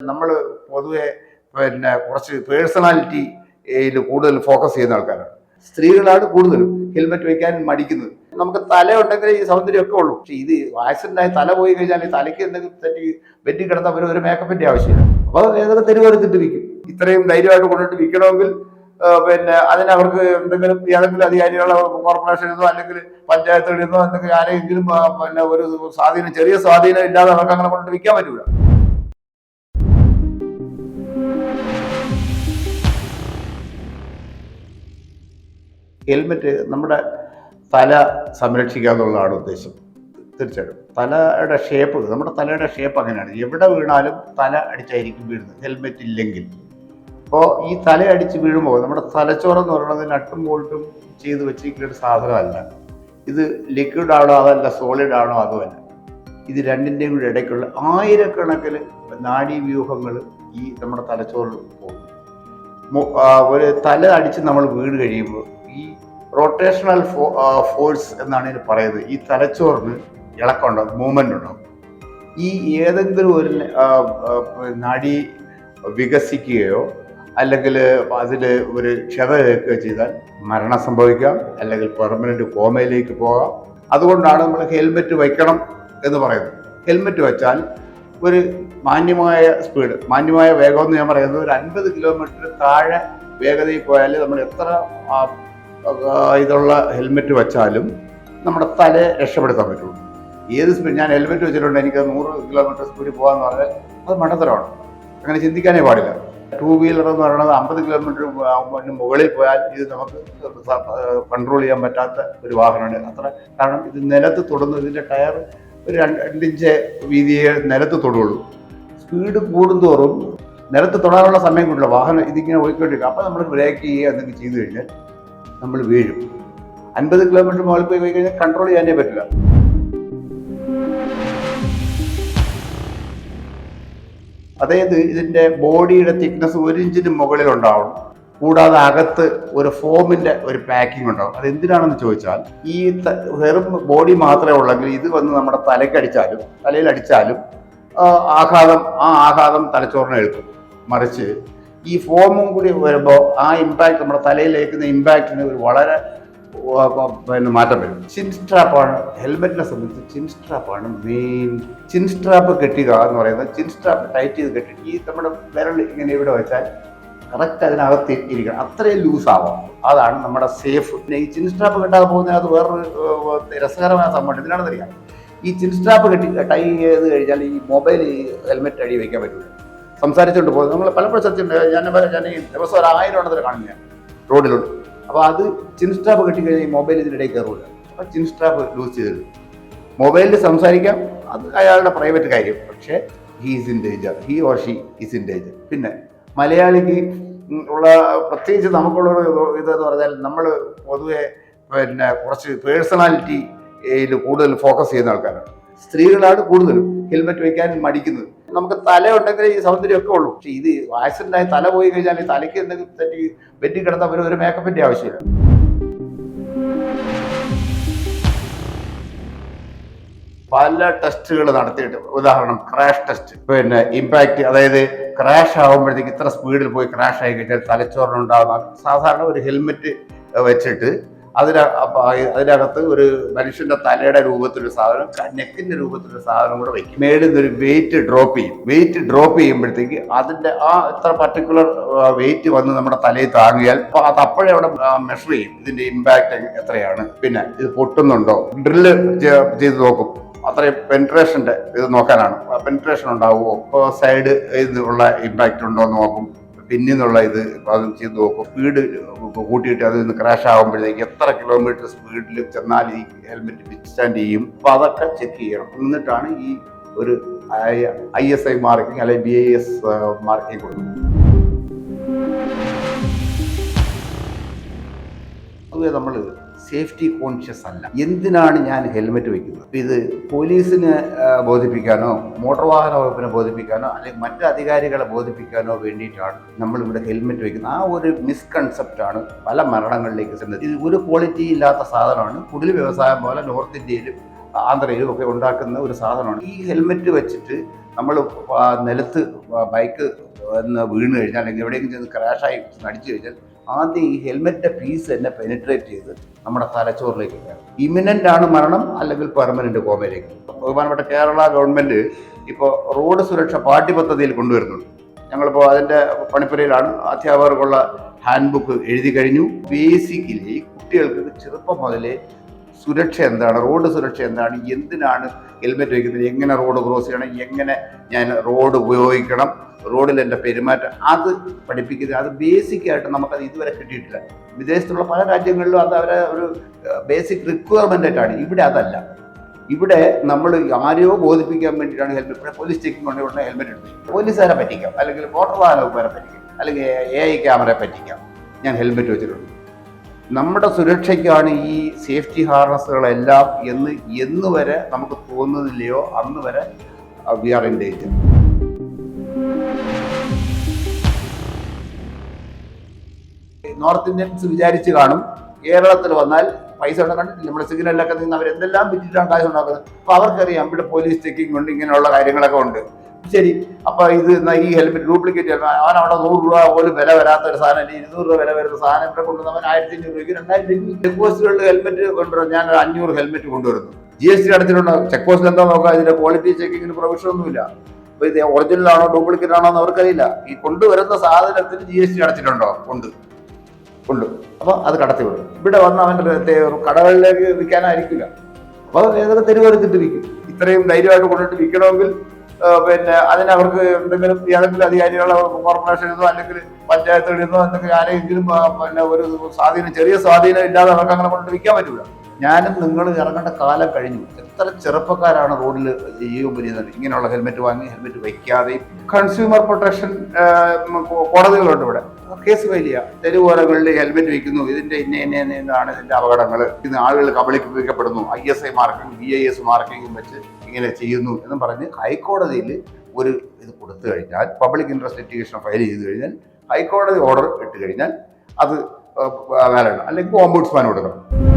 നമ്മൾ പൊതുവെ പിന്നെ കുറച്ച് പേഴ്സണാലിറ്റിയിൽ കൂടുതൽ ഫോക്കസ് ചെയ്യുന്ന ആൾക്കാരാണ്. സ്ത്രീകളാണ് കൂടുതലും ഹെൽമെറ്റ് വയ്ക്കാൻ മടിക്കുന്നത്. നമുക്ക് തല ഉണ്ടെങ്കിൽ ഈ സൗന്ദര്യമൊക്കെ ഉള്ളൂ. പക്ഷേ ഇത് ആക്സിഡന്റായി തല പോയി കഴിഞ്ഞാൽ ഈ തലയ്ക്ക് എന്തെങ്കിലും തെറ്റി വെറ്റി കിടന്നാൽ ഒരു ഒരു മേക്കപ്പിന്റെ ആവശ്യമില്ല. അപ്പോൾ ഏതൊക്കെ തെരുവെടുത്തിട്ട് വിൽക്കും. ഇത്രയും ധൈര്യമായിട്ട് കൊണ്ടിട്ട് വിൽക്കണമെങ്കിൽ പിന്നെ അതിനവർക്ക് എന്തെങ്കിലും ഏതെങ്കിലും അധികാരികളോ കോർപ്പറേഷനിൽ നിന്നോ അല്ലെങ്കിൽ പഞ്ചായത്തുകളിൽ നിന്നോ എന്തെങ്കിലും ആരെങ്കിലും പിന്നെ ഒരു സ്വാധീനം ചെറിയ സ്വാധീനം ഇല്ലാതെ അവർക്ക് അങ്ങനെ കൊണ്ടിട്ട് വിൽക്കാൻ പറ്റൂല. ഹെൽമെറ്റ് നമ്മുടെ തല സംരക്ഷിക്കുക എന്നുള്ളതാണ് ഉദ്ദേശം. തീർച്ചയായിട്ടും. തലയുടെ ഷേപ്പ് നമ്മുടെ തലയുടെ ഷേപ്പ് അങ്ങനെയാണ്. എവിടെ വീണാലും തല അടിച്ചായിരിക്കും വീഴുന്നത്. ഹെൽമെറ്റ് ഇല്ലെങ്കിൽ. അപ്പോൾ ഈ തല അടിച്ച് വീഴുമ്പോൾ നമ്മുടെ തലച്ചോറെന്ന് പറയുന്നത് നട്ടും ബോൾട്ടും ചെയ്ത് വെച്ചിരിക്കുന്ന ഒരു സാധനമല്ല. ഇത് ലിക്വിഡ് ആണോ അതല്ല സോളിഡ് ആണോ അതുമല്ല ഇത് രണ്ടിന്റെയും കൂടി ഇടയ്ക്കുള്ള ആയിരക്കണക്കിന് നാഡീവ്യൂഹങ്ങൾ ഈ നമ്മുടെ തലച്ചോറിൽ പോകും. ഒരു തല അടിച്ച് നമ്മൾ വീട് കഴിയുമ്പോൾ ഈ റൊട്ടേഷണൽ ഫോഴ്സ് എന്നാണ് ഇതിന് പറയുന്നത്. ഈ തലച്ചോറിന് ഇളക്കമുണ്ടാകും മൂവ്മെന്റ് ഉണ്ടാവും ഈ ഏതെങ്കിലും ഒരു നാഡി വികസിക്കുകയോ അല്ലെങ്കിൽ അതിൽ ഒരു ക്ഷത ഏൽക്കുകയോ ചെയ്താൽ മരണം സംഭവിക്കാം. അല്ലെങ്കിൽ പെർമനന്റ് കോമയിലേക്ക് പോകാം. അതുകൊണ്ടാണ് നമ്മൾ ഹെൽമെറ്റ് വയ്ക്കണം എന്ന് പറയുന്നത്. ഹെൽമെറ്റ് വെച്ചാൽ ഒരു മാന്യമായ സ്പീഡ് മാന്യമായ വേഗം എന്ന് ഞാൻ പറയുന്നത് ഒരു അൻപത് കിലോമീറ്റർ താഴെ വേഗതയിൽ പോയാൽ നമ്മൾ എത്ര ഇതുള്ള ഹെൽമെറ്റ് വെച്ചാലും നമ്മുടെ തലയെ രക്ഷപ്പെടുത്താൻ പറ്റുള്ളൂ. ഏത് സ്പീഡ് ഞാൻ ഹെൽമെറ്റ് വെച്ചിട്ടുണ്ട് എനിക്ക് നൂറ് കിലോമീറ്റർ സ്പീഡിൽ പോകാന്ന് പറഞ്ഞാൽ അത് മണ്ടത്തരമാണ്. അങ്ങനെ ചിന്തിക്കാനേ പാടില്ല. ടൂ വീലർ എന്ന് പറയുന്നത് അമ്പത് കിലോമീറ്റർ മുകളിൽ പോയാൽ ഇത് നമുക്ക് കൺട്രോൾ ചെയ്യാൻ പറ്റാത്ത ഒരു വാഹനമാണ്. അത്ര കാരണം ഇത് നിലത്ത് തൊടുന്നു ഇതിന്റെ ടയർ ഒരു രണ്ട് രണ്ടിഞ്ച് വീതിയെ നിലത്ത് തൊടുള്ളൂ. സ്പീഡ് കൂടുന്തോറും നിലത്ത് തൊടാനുള്ള സമയം കിട്ടില്ല വാഹനം ഇതിങ്ങനെ പോയിക്കൊണ്ടിരിക്കും. അപ്പോൾ നമ്മൾ ബ്രേക്ക് ചെയ്യുക എന്തെങ്കിലും ചെയ്തു കഴിഞ്ഞാൽ നമ്മൾ വീഴും. അൻപത് കിലോമീറ്റർ മുകളിൽ പോയി പോയി കഴിഞ്ഞാൽ കൺട്രോൾ ചെയ്യാനേ പറ്റില്ല. അതായത് ഇതിന്റെ ബോഡിയുടെ തിക്നെസ് ഒരു ഇഞ്ചിന് മുകളിൽ ഉണ്ടാവണം കൂടാതെ അകത്ത് ഒരു ഫോമിന്റെ ഒരു പാക്കിംഗ് ഉണ്ടാവും. അത് എന്തിനാണെന്ന് ചോദിച്ചാൽ ഈ വെറും ബോഡി മാത്രമേ ഉള്ളെങ്കിൽ ഇത് വന്ന് നമ്മുടെ തലക്കടിച്ചാലും തലയിൽ അടിച്ചാലും ആഘാതം ആ ആഘാതം തലച്ചോറിനെ എടുക്കും മറിച്ച് ഈ ഫോമും കൂടി വരുമ്പോൾ ആ ഇമ്പാക്ട് നമ്മുടെ തലയിലേക്കുന്ന ഇമ്പാക്റ്റിന് ഒരു വളരെ പിന്നെ മാറ്റം വരും. ചിൻ സ്ട്രാപ്പാണ് ഹെൽമെറ്റിനെ സംബന്ധിച്ച് ചിൻ സ്ട്രാപ്പാണ് മെയിൻ ചിൻ സ്ട്രാപ്പ് കെട്ടുക എന്ന് പറയുന്നത് ചിൻ സ്ട്രാപ്പ് ടൈറ്റ് ചെയ്ത് കെട്ടി ഈ നമ്മുടെ വിരൽ ഇങ്ങനെ ഇവിടെ വെച്ചാൽ കറക്റ്റ് അതിനകത്ത് ഇരിക്കണം. അത്രയും ലൂസ് ആവാം. അതാണ് നമ്മുടെ സേഫ് പിന്നെ ഈ ചിൻ സ്ട്രാപ്പ് കെട്ടാതെ പോകുന്നതിനകത്ത് വേറൊരു രസകരമായ സംഭവം ഇതിനാണെന്നറിയാം. ഈ ചിൻ സ്ട്രാപ്പ് കെട്ടി ടൈ ചെയ്ത് കഴിഞ്ഞാൽ ഈ മൊബൈൽ ഹെൽമെറ്റ് അടി വയ്ക്കാൻ പറ്റില്ല സംസാരിച്ചുകൊണ്ട് പോകുന്നത്. നമ്മൾ പലപ്പോഴും സത്യം ഞാൻ ഞാൻ ഈ ദിവസം ഒരു ആയിരം എണ്ണത്തിൽ കാണില്ല. റോഡിലുണ്ട് അപ്പോൾ അത് ചിൻ സ്ട്രാപ്പ് കെട്ടി കഴിഞ്ഞാൽ ഈ മൊബൈൽ ഇതിനിടയിൽ കയറില്ല അപ്പോൾ ചിൻ സ്ട്രാപ്പ് ലൂസ് ചെയ്തത് മൊബൈലിൽ സംസാരിക്കാം. അത് അയാളുടെ പ്രൈവറ്റ് കാര്യം. പക്ഷേ he is in danger he or she is in danger പിന്നെ മലയാളിക്ക് ഉള്ള പ്രത്യേകിച്ച് നമുക്കുള്ള ഇതെന്ന് പറഞ്ഞാൽ നമ്മൾ പൊതുവെ പിന്നെ കുറച്ച് പേഴ്സണാലിറ്റിയിൽ കൂടുതൽ ഫോക്കസ് ചെയ്യുന്ന ആൾക്കാരാണ്. സ്ത്രീകളാണ് കൂടുതലും. ഹെൽമെറ്റ് വയ്ക്കാൻ മടിക്കുന്നത്. നമുക്ക് തല ഉണ്ടെങ്കിൽ ഈ സൗന്ദര്യമൊക്കെ ഉള്ളൂ. പക്ഷേ ഇത് ആക്സിഡന്റ് ആയി തല പോയി കഴിഞ്ഞാൽ ഈ തലയ്ക്ക് എന്തെങ്കിലും തെറ്റി വെറ്റി കിടന്നാൽ ഒരു ഒരു മേക്കപ്പിന്റെ ആവശ്യമില്ല. പല ടെസ്റ്റുകൾ നടത്തിയിട്ട് ഉദാഹരണം ക്രാഷ് ടെസ്റ്റ് പിന്നെ ഇമ്പാക്റ്റ് അതായത് ക്രാഷ് ആകുമ്പോഴത്തേക്ക് ഇത്ര സ്പീഡിൽ പോയി ക്രാഷ് ആയി കഴിഞ്ഞാൽ തലച്ചോറിനുണ്ടാകുന്ന സാധാരണ ഒരു ഹെൽമെറ്റ് വെച്ചിട്ട് അതിന അതിനകത്ത് ഒരു മനുഷ്യന്റെ തലയുടെ രൂപത്തിലൊരു സാധനം നെക്കിന്റെ രൂപത്തിലൊരു സാധനം കൂടെ വയ്ക്കും മേളിൽ ഒരു വെയിറ്റ് ഡ്രോപ്പ് ചെയ്യും. വെയിറ്റ് ഡ്രോപ്പ് ചെയ്യുമ്പോഴത്തേക്ക് അതിന്റെ ആ ഇത്ര പർട്ടിക്കുലർ വെയിറ്റ് വന്ന് നമ്മുടെ തലയിൽ താങ്ങിയാൽ അത് അപ്പോഴേ അവിടെ മെഷർ ചെയ്യും. ഇതിന്റെ ഇമ്പാക്ട് എത്രയാണ്. പിന്നെ ഇത് പൊട്ടുന്നുണ്ടോ? ഡ്രില്ല് ചെയ്ത് നോക്കും. അത്രയും പെൻട്രേഷന്റെ ഇത് നോക്കാനാണ്. പെൻട്രേഷൻ ഉണ്ടാവുമോ? സൈഡ് ഇതിനുള്ള ഇമ്പാക്റ്റ് ഉണ്ടോ എന്ന് നോക്കും. പിന്നിൽ എന്നുള്ള ഇത് അത് ചെയ്ത് നോക്കും സ്പീഡ് കൂട്ടിയിട്ട് അതിൽ നിന്ന് ക്രാഷ് ആകുമ്പോഴത്തേക്ക് എത്ര കിലോമീറ്റർ സ്പീഡിൽ ചെന്നാൽ ഈ ഹെൽമെറ്റ് വിറ്റ്സ്റ്റാൻഡ് ചെയ്യും. അപ്പോൾ അതൊക്കെ ചെക്ക് ചെയ്യണം. എന്നിട്ടാണ് ഈ ഒരു ഐ എസ് ഐ മാർക്കിംഗ് അല്ലെങ്കിൽ ബി ഐ എസ് മാർക്കിംഗ് കൊടുക്കുന്നത്. പൊതുവെ നമ്മൾ സേഫ്റ്റി കോൺഷ്യസ് അല്ല. എന്തിനാണ് ഞാൻ ഹെൽമെറ്റ് വെക്കുന്നത്? ഇത് പോലീസിനെ ബോധിപ്പിക്കാനോ മോട്ടോർ വാഹന വകുപ്പിനെ ബോധിപ്പിക്കാനോ അല്ലെങ്കിൽ മറ്റ് അധികാരികളെ ബോധിപ്പിക്കാനോ വേണ്ടിയിട്ടാണ് നമ്മൾ ഇവിടെ ഹെൽമെറ്റ് വെക്കുന്നത്. ആ ഒരു മിസ്കൺസെപ്റ്റാണ് പല മരണങ്ങളിലേക്ക് ചെന്നത്. ഇത് ഒരു ക്വാളിറ്റി ഇല്ലാത്ത സാധനമാണ്. കുടിൽ വ്യവസായം പോലെ നോർത്ത് ഇന്ത്യയിലും ആന്ധ്രയിലും ഒക്കെ ഉണ്ടാക്കുന്ന ഒരു സാധനമാണ്. ഈ ഹെൽമെറ്റ് വെച്ചിട്ട് നമ്മൾ നിലത്ത് ബൈക്ക് വീണ് കഴിഞ്ഞാൽ അല്ലെങ്കിൽ എവിടെയെങ്കിലും ചെന്ന് ക്രാഷായി അടിച്ചു കഴിഞ്ഞാൽ ആദ്യം ഈ ഹെൽമെറ്റിന്റെ പീസ് തന്നെ പെനിട്രേറ്റ് ചെയ്ത് നമ്മുടെ തലച്ചോറിലേക്ക് ഇമിനന്റ് ആണ് മരണം അല്ലെങ്കിൽ പെർമനന്റ് കോമയിലേക്ക് ബഹുമാനപ്പെട്ട കേരള ഗവൺമെന്റ് ഇപ്പോൾ റോഡ് സുരക്ഷ പാഠ്യപദ്ധതിയിൽ കൊണ്ടുവരുന്നുണ്ട്. ഞങ്ങളിപ്പോൾ അതിന്റെ പണിപ്പുരയിലാണ് അധ്യാപകർക്കുള്ള ഹാൻഡ് ബുക്ക് എഴുതി കഴിഞ്ഞു. ബേസിക്കലി കുട്ടികൾക്ക് ചെറുപ്പം മുതലേ സുരക്ഷ എന്താണ്? റോഡ് സുരക്ഷ എന്താണ്? എന്തിനാണ് ഹെൽമെറ്റ് വയ്ക്കുന്നത്? എങ്ങനെ റോഡ് ക്രോസ് ചെയ്യണം? എങ്ങനെ ഞാൻ റോഡ് ഉപയോഗിക്കണം? റോഡിൽ എന്റെ പെരുമാറ്റം അത് പഠിപ്പിക്കുന്നത് അത് ബേസിക്കായിട്ട് നമുക്കത് ഇതുവരെ കിട്ടിയിട്ടില്ല. വിദേശത്തുള്ള പല രാജ്യങ്ങളിലും അത് അവരെ ഒരു ബേസിക് റിക്വയർമെന്റ് ആയിട്ടാണ്. ഇവിടെ അതല്ല. ഇവിടെ നമ്മൾ ആരെയോ ബോധിപ്പിക്കാൻ വേണ്ടിയിട്ടാണ് ഹെൽമെറ്റ് ഇവിടെ പോലീസ് ചെക്കിംഗ് കൊണ്ട് ഉടനെ ഹെൽമെറ്റ് ഉണ്ട് പോലീസുകാരെ പറ്റിക്കാം. അല്ലെങ്കിൽ മോട്ടോർ വാഹന വകുപ്പുകാരെ പറ്റിക്കാം. അല്ലെങ്കിൽ എ ഐ ക്യാമറയെ പറ്റിക്കാം. ഞാൻ ഹെൽമെറ്റ് വെച്ചിട്ടുണ്ട്. നമ്മുടെ സുരക്ഷയ്ക്കാണ് ഈ സേഫ്റ്റി ഹാർനസുകളെല്ലാം എന്ന് എന്ന് വരെ നമുക്ക് തോന്നുന്നില്ലയോ? അന്ന് വരെ we are in north Indians വിചാരിച്ച് കാണും. കേരളത്തിൽ വന്നാൽ പൈസ ഉണ്ടാക്കാൻ നമ്മുടെ സിഗ്നലിലൊക്കെ നിന്ന് അവർ എന്തെല്ലാം വിറ്റിട്ടാണ് കാശ് ഉണ്ടാക്കുന്നത്? അപ്പൊ അവർക്കറിയാം ഇവിടെ പോലീസ് ചെക്കിംഗ് ഉണ്ട് ഇങ്ങനെയുള്ള കാര്യങ്ങളൊക്കെ ഉണ്ട്. ശരി അപ്പോൾ ഇത് ഈ ഹെൽമെറ്റ് ഡ്യൂപ്ലിക്കേറ്റ് അവൻ അവിടെ നൂറ് രൂപ പോലും വില വരാത്ത ഒരു സാധനം അല്ലെങ്കിൽ ഇരുന്നൂറ് രൂപ വില വരുന്ന സാധനം ഇവിടെ കൊണ്ടുവന്നവൻ ആയിരത്തി അഞ്ഞൂറ് രൂപയ്ക്ക് രണ്ടായിരത്തി ചെക്ക് പോസ്റ്റുകളിൽ ഹെൽമെറ്റ് കൊണ്ടുവരും ഞാൻ ഒരു അഞ്ഞൂറ് ഹെൽമെറ്റ് കൊണ്ടുവരുന്നു. ജി എസ് ടി അടച്ചിട്ടുണ്ടോ. ചെക്ക് പോസ്റ്റിൽ എന്താ നോക്കുക? ഇതിന്റെ ക്വാളിറ്റി ചെക്കിങ്ങിന് പ്രൊവിഷൻ ഒന്നുമില്ല. അപ്പൊ ഇത് ഒറിജിനൽ ആണോ ഡ്യൂപ്ലിക്കേറ്റ് ആണോ എന്ന് അവർക്കറിയില്ല. ഈ കൊണ്ടുവരുന്ന സാധനത്തിന് ജി എസ് ടി അടച്ചിട്ടുണ്ടോ? ഉണ്ട്. ഉണ്ട്. അപ്പൊ അത് കടത്തി വിടും ഇവിടെ വന്ന് അവന്റെ കടകളിലേക്ക് വിൽക്കാനായിരിക്കില്ല അപ്പൊ ഏതൊക്കെ തെരുവെടുത്തിട്ട് വിൽക്കും ഇത്രയും ധൈര്യമായിട്ട് കൊണ്ടിട്ട് വിൽക്കണമെങ്കിൽ പിന്നെ അതിനവർക്ക് എന്തെങ്കിലും ഏതെങ്കിലും അധികാരികളോ കോർപ്പറേഷനിൽ നിന്നോ അല്ലെങ്കിൽ പഞ്ചായത്തുകളിൽ നിന്നോ എന്തെങ്കിലും ആരെങ്കിലും പിന്നെ ഒരു സ്വാധീനം ചെറിയ സ്വാധീനം ഇല്ലാതെ അവർക്ക് അങ്ങനെ കൊണ്ട് വിൽക്കാൻ പറ്റില്ല ഞാനും നിങ്ങൾ ഇറങ്ങേണ്ട കാലം കഴിഞ്ഞു. എത്ര ചെറുപ്പക്കാരാണ് റോഡിൽ ജീവിതം പുരിയുന്നത്? ഇങ്ങനെയുള്ള ഹെൽമെറ്റ് വാങ്ങി ഹെൽമെറ്റ് വയ്ക്കാതെയും കൺസ്യൂമർ പ്രൊട്ടക്ഷൻ കോടതികളുണ്ട് ഇവിടെ. കേസ് ഫയൽ ചെയ്യുക തെരുവോരങ്ങളിൽ ഹെൽമെറ്റ് വയ്ക്കുന്നു ഇതിന്റെ ഇന്ന ഇന്ന ഇന്ന ഇന്നാണ് ഇതിന്റെ അപകടങ്ങൾ ഇത് ആളുകൾ കബളിപ്പിക്കപ്പെടുന്നു I S I marking B I S മാർക്കിംഗും വെച്ച് ഇങ്ങനെ ചെയ്യുന്നു എന്ന് പറഞ്ഞ് ഹൈക്കോടതിയിൽ ഒരു ഇത് കൊടുത്തു കഴിഞ്ഞാൽ പബ്ലിക് ഇൻട്രസ്റ്റ് ഫയൽ ചെയ്തു കഴിഞ്ഞാൽ ഹൈക്കോടതി ഓർഡർ ഇട്ട് കഴിഞ്ഞാൽ അത് വാലിഡ് അല്ലെങ്കിൽ ഓംബുഡ്സ്മാൻ കൊടുക്കണം.